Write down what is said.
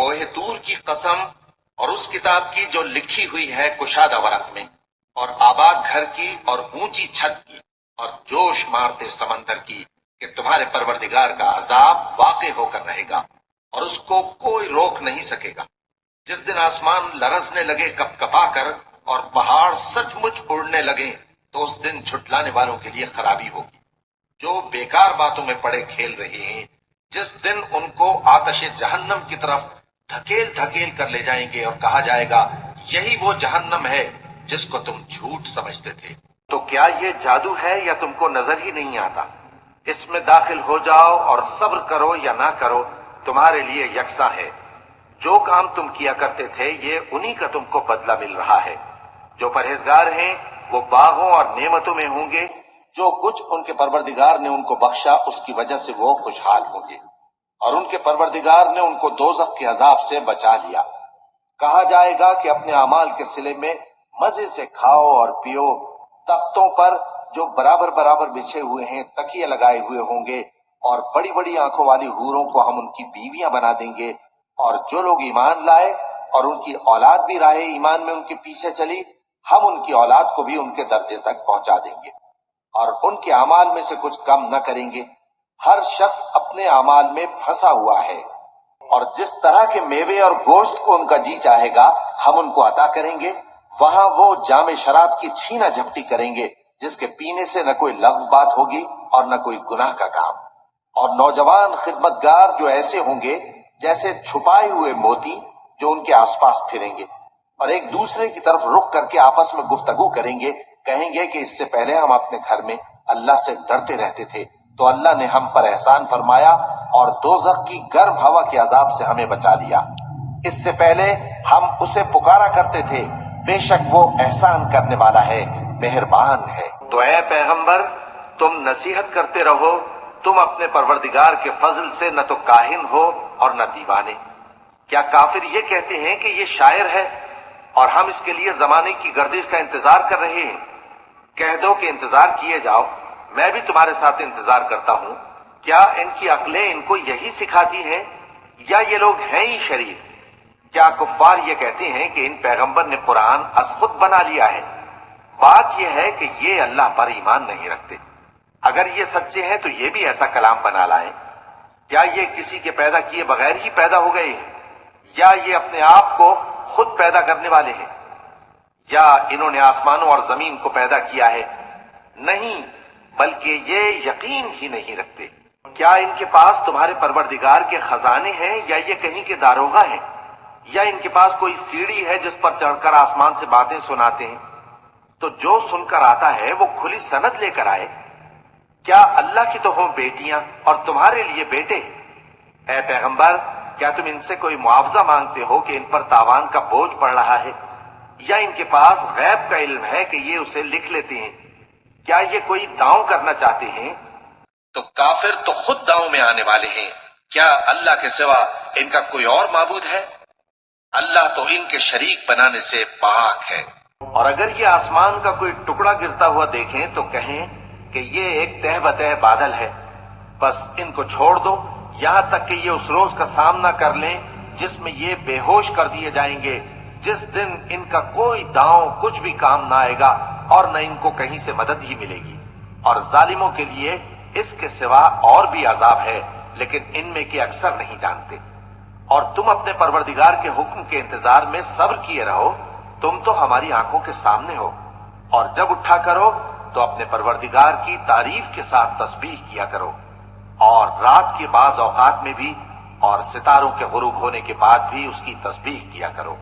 کوہ دور کی قسم اور اس کتاب کی جو لکھی ہوئی ہے کشادہ ورق میں، اور آباد گھر کی اور اونچی چھت کی، اور جوش مارتے سمندر کی کہ تمہارے پروردگار کا عذاب واقع ہو کر رہے گا اور اس کو کوئی روک نہیں سکے گا۔ جس دن آسمان لرزنے لگے کپ کپا کر اور پہاڑ سچ مچ اڑنے لگے تو اس دن جھٹلانے والوں کے لیے خرابی ہوگی۔ جو بیکار باتوں میں پڑے کھیل رہے ہیں، جس دن ان کو آتش جہنم کی طرف دھکیل دھکیل کر لے جائیں گے اور کہا جائے گا، یہی وہ جہنم ہے جس کو تم جھوٹ سمجھتے تھے۔ تو کیا یہ جادو ہے یا تم کو نظر ہی نہیں آتا؟ اس میں داخل ہو جاؤ اور صبر کرو یا نہ کرو، تمہارے لیے یکساں ہے۔ جو کام تم کیا کرتے تھے، یہ انہی کا تم کو بدلہ مل رہا ہے۔ جو پرہیزگار ہیں، وہ باغوں اور نعمتوں میں ہوں گے۔ جو کچھ ان کے پروردگار نے ان کو بخشا، اس کی وجہ سے وہ خوشحال ہوں گے۔ اور ان کے پروردگار نے ان کو دوزخ کے عذاب سے بچا لیا۔ کہا جائے گا کہ اپنے اعمال کے سلے میں مزے سے کھاؤ اور پیو۔ تختوں پر جو برابر برابر بچھے ہوئے ہیں، تکیے لگائے ہوئے ہوں گے۔ اور بڑی بڑی آنکھوں والی حوروں کو ہم ان کی بیویاں بنا دیں گے۔ اور جو لوگ ایمان لائے اور ان کی اولاد بھی راہ ایمان میں ان کے پیچھے چلی، ہم ان کی اولاد کو بھی ان کے درجے تک پہنچا دیں گے۔ اور ان کے اعمال میں سے کچھ کم نہ کریں گے۔ ہر شخص اپنے اعمال میں پھنسا ہوا ہے۔ اور جس طرح کے میوے اور گوشت کو ان کا جی چاہے گا، ہم ان کو عطا کریں گے۔ وہاں وہ جام شراب کی چھینا جھپٹی کریں گے، جس کے پینے سے نہ کوئی لغو بات ہوگی اور نہ کوئی گناہ کا کام۔ اور نوجوان خدمت گار جو ایسے ہوں گے، جیسے چھپائے ہوئے موتی جو ان کے آس پاس پھریں گے۔ اور ایک دوسرے کی طرف رخ کر کے آپس میں گفتگو کریں گے، کہیں گے کہ اس سے پہلے ہم اپنے گھر میں اللہ سے ڈرتے رہتے تھے۔ تو اللہ نے ہم پر احسان فرمایا اور دوزخ کی گرم ہوا کے عذاب سے ہمیں بچا لیا۔ اس سے پہلے ہم اسے پکارا کرتے تھے۔ بے شک وہ احسان کرنے والا ہے، مہربان ہے۔ تو اے پیغمبر، تم نصیحت کرتے رہو۔ تم اپنے پروردگار کے فضل سے نہ تو کاہن ہو اور نہ دیوانے۔ کیا کافر یہ کہتے ہیں کہ یہ شاعر ہے اور ہم اس کے لیے زمانے کی گردش کا انتظار کر رہے ہیں؟ کہہ دو کہ انتظار کیے جاؤ۔ میں بھی تمہارے ساتھ انتظار کرتا ہوں۔ کیا ان کی عقلیں ان کو یہی سکھاتی ہیں؟ یا یہ لوگ ہیں ہی شریف؟ کیا کفار یہ کہتے ہیں کہ ان پیغمبر نے قرآن از خود بنا لیا ہے؟ بات یہ ہے کہ یہ اللہ پر ایمان نہیں رکھتے۔ اگر یہ سچے ہیں تو یہ بھی ایسا کلام بنا لائیں۔ کیا یہ کسی کے پیدا کیے بغیر ہی پیدا ہو گئے ہیں؟ یا یہ اپنے آپ کو خود پیدا کرنے والے ہیں؟ یا انہوں نے آسمانوں اور زمین کو پیدا کیا ہے؟ نہیں۔ بلکہ یہ یقین ہی نہیں رکھتے۔ کیا ان کے پاس تمہارے پروردگار کے خزانے ہیں یا یہ کہیں کے داروغہ ہیں؟ یا ان کے پاس کوئی سیڑھی ہے جس پر چڑھ کر آسمان سے باتیں سناتے ہیں؟ تو جو سن کر آتا ہے وہ کھلی سنت لے کر آئے۔ کیا اللہ کی تو ہوں بیٹیاں اور تمہارے لیے بیٹے؟ اے پیغمبر، کیا تم ان سے کوئی معاوضہ مانگتے ہو کہ ان پر تاوان کا بوجھ پڑ رہا ہے؟ یا ان کے پاس غیب کا علم ہے کہ یہ اسے لکھ لیتے ہیں؟ کیا یہ کوئی داؤں کرنا چاہتے ہیں؟ تو کافر تو خود داؤں میں آنے والے ہیں۔ کیا اللہ کے سوا ان کا کوئی اور معبود ہے؟ اللہ تو ان کے شریک بنانے سے پاک ہے۔ اور اگر یہ آسمان کا کوئی ٹکڑا گرتا ہوا دیکھیں تو کہیں کہ یہ ایک تہ بتہ بادل ہے۔ بس ان کو چھوڑ دو۔ یہاں تک کہ یہ اس روز کا سامنا کر لیں جس میں یہ بے ہوش کر دیے جائیں گے۔ جس دن ان کا کوئی داؤں کچھ بھی کام نہ آئے گا۔ اور نہ ان کو کہیں سے مدد ہی ملے گی۔ اور ظالموں کے لیے اس کے سوا اور بھی عذاب ہے، لیکن ان میں کے اکثر نہیں جانتے۔ اور تم اپنے پروردگار کے حکم کے انتظار میں صبر کیے رہو، تم تو ہماری آنکھوں کے سامنے ہو۔ اور جب اٹھا کرو، تو اپنے پروردگار کی تعریف کے ساتھ تسبیح کیا کرو۔ اور رات کے بعض اوقات میں بھی اور ستاروں کے غروب ہونے کے بعد بھی اس کی تسبیح کیا کرو۔